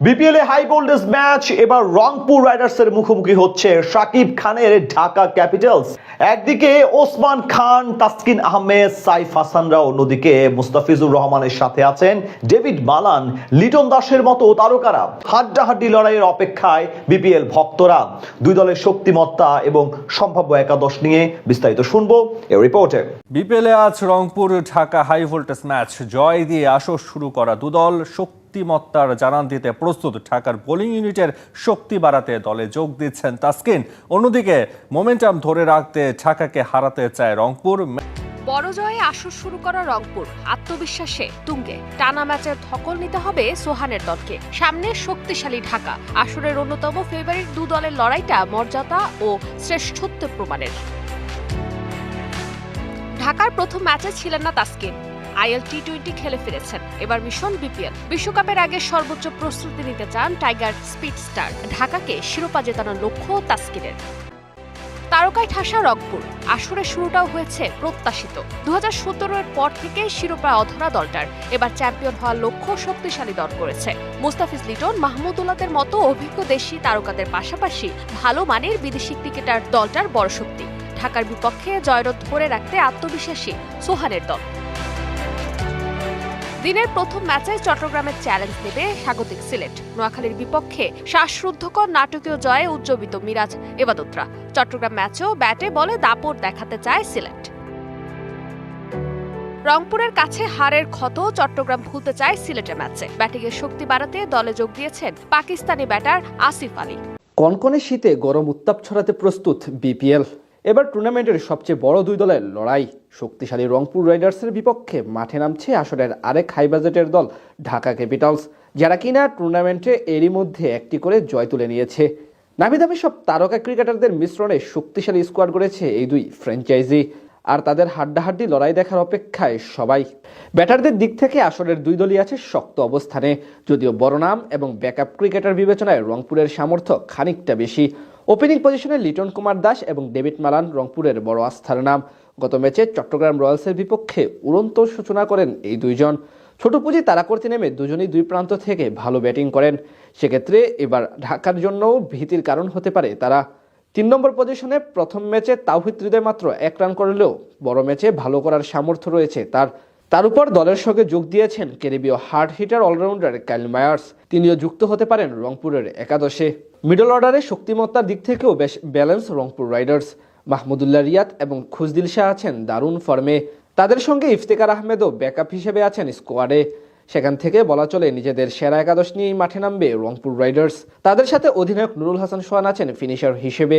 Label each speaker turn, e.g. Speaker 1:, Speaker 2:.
Speaker 1: BPL এ high voltage match এবার রংপুর রাইডার্সের মুখোমুখি হচ্ছে শাকিব খানের ঢাকা ক্যাপিটালস একদিকে ওসমান খান, তাসকিন আহমেদ, সাইফ হাসানরা অন্যদিকে মুস্তাফিজুর রহমানের সাথে আছেন ডেভিড মালান, লিটন দাসের মতো তারকারা। হাড্ডাহাড্ডি লড়াইয়ের অপেক্ষায় বিপিএল ভক্তরা। দুই দলের শক্তিমত্তা এবং সম্ভাব্য একাদশ নিয়ে বিস্তারিত শুনব এ রিপোর্টে
Speaker 2: বিপিএল এ আজ Rangpur Dhaka high voltage match জয় দিয়ে আসর শুরু করা দুদল শক্তিমত্তার জানান দিতে প্রস্তুত ঢাকার বোলিং ইউনিটের শক্তি বাড়াতে দলে যোগ দিচ্ছেন তাসকিন। অন্যদিকে, মোমেন্টাম ধরে রাখতে ঢাকাকে হারাতে চায় রংপুর।
Speaker 3: বড় জয়ে আসর শুরু করা রংপুর, আত্মবিশ্বাসে তুঙ্গে। টানা ম্যাচের ধকল নিতে হবে সোহানের দলকে। সামনে শক্তিশালী ঢাকা, আসরের অন্যতম ফেভারিট দু দলের লড়াইটা মর্যাদা ও শ্রেষ্ঠত্ব প্রমাণের। ঢাকার প্রথম ম্যাচে ছিলেন না তাসকিন। আইএল টি টোয়েন্টি খেলে ফিরেছেন। এবার মিশন বিপিএল। বিশ্বকাপের আগে সর্বোচ্চ প্রস্তুতি নিতে চান টাইগার স্পিড স্টার। ঢাকাকে শিরোপা জেতানোর লক্ষ্য তাসকিনের। তারকায় ঠাসা রংপুর। আসরের শুরুটাও হয়েছে প্রত্যাশিত। দুহাজার সতেরো এর পর থেকে শিরোপা অধরা দলটার। এবার চ্যাম্পিয়ন হওয়ার লক্ষ্য শক্তিশালী দল করেছে। মুস্তাফিজ লিটন মাহমুদুল্লাদের মতো অভিজ্ঞ দেশি তারকাদের পাশাপাশি ভালো মানের বিদেশি ক্রিকেটার দলটার বড় শক্তি। ঢাকার বিপক্ষে জয়রথ ধরে রাখতে আত্মবিশ্বাসী সোহানের দল। দিনের প্রথম ম্যাচে চট্টগ্রামের চ্যালেঞ্জ নেবে স্বাগতিক সিলেট। নোয়াখালীর বিপক্ষে শ্বাসরুদ্ধকর নাটকীয় জয়ে উজ্জীবিত মিরাজ এবাদতরা। চট্টগ্রাম ম্যাচেও ব্যাটে বলে দাপট দেখাতে চায় সিলেট। রংপুরের কাছে হারের ক্ষত চট্টগ্রাম ভুলতে চায় সিলেটের ম্যাচে। ব্যাটিংয়ের শক্তি বাড়াতে দলে যোগ দিয়েছেন পাকিস্তানি ব্যাটার আসিফ আলী।
Speaker 4: কনকনে শীতে গরম উত্তাপ ছড়াতে প্রস্তুত বিপিএল। এবার টুর্নামেন্টের সবচেয়ে বড় দুই দলের লড়াই। শক্তিশালী রংপুর রাইডার্সের বিপক্ষে মাঠে নামছে আসরের আরেক হাই বাজেটের দল, ঢাকা ক্যাপিটালস, যারা কিনা টুর্নামেন্টে এরই মধ্যে একটি করে জয় তুলে নিয়েছে। নামি দামি সব তারকা ক্রিকেটারদের মিশ্রণে শক্তিশালী স্কোয়াড করেছে এই দুই ফ্র্যাঞ্চাইজি। আর তাদের হাড্ডাহাড্ডি লড়াই দেখার অপেক্ষায় সবাই। ব্যাটারদের দিক থেকে আসরের দুই দলই আছে শক্ত অবস্থানে। যদিও বড় নাম এবং ব্যাকআপ ক্রিকেটার বিবেচনায় রংপুরের সামর্থ্য খানিকটা বেশি। ওপেনিং পজিশনে লিটন কুমার দাস এবং ডেভিড মালান রংপুরের বড় আস্থার নাম। গত ম্যাচে চট্টগ্রাম রয়্যালসের বিপক্ষে উড়ন্ত সূচনা করেন এই দুইজন। ছোট পুঁজি তারা করতে নেমে দুজনেই দুই প্রান্ত থেকে ভালো ব্যাটিং করেন। সেক্ষেত্রে এবার ঢাকার জন্যও ভীতির কারণ হতে পারে তারা। তিন নম্বর পজিশনে প্রথম ম্যাচে তাওহিদ হৃদয় মাত্র এক রান করলেও বড় ম্যাচে ভালো করার সামর্থ্য রয়েছে তার। তার উপর দলের সঙ্গে যোগ দিয়েছেন ক্যারিবীয় hard hitter allrounder Kyle Mayers. তিনিও যুক্ত হতে পারেন রংপুরের একাদশে। মিডল অর্ডারে শক্তিমত্তার দিক থেকেও বেশ ব্যালেন্স রংপুর রাইডার্স। মাহমুদুল্লাহ রিয়াদ এবং খুজদিল শাহ আছেন দারুণ ফর্মে। তাদের সঙ্গে ইফতেকার আহমেদও ব্যাকআপ হিসেবে আছেন স্কোয়াডে। সেখান থেকে বলা চলে নিজেদের সেরা একাদশ নিয়েই মাঠে নামবে রংপুর রাইডার্স। তাদের সাথে অধিনায়ক নুরুল হাসান সোহান আছেন ফিনিশার হিসেবে।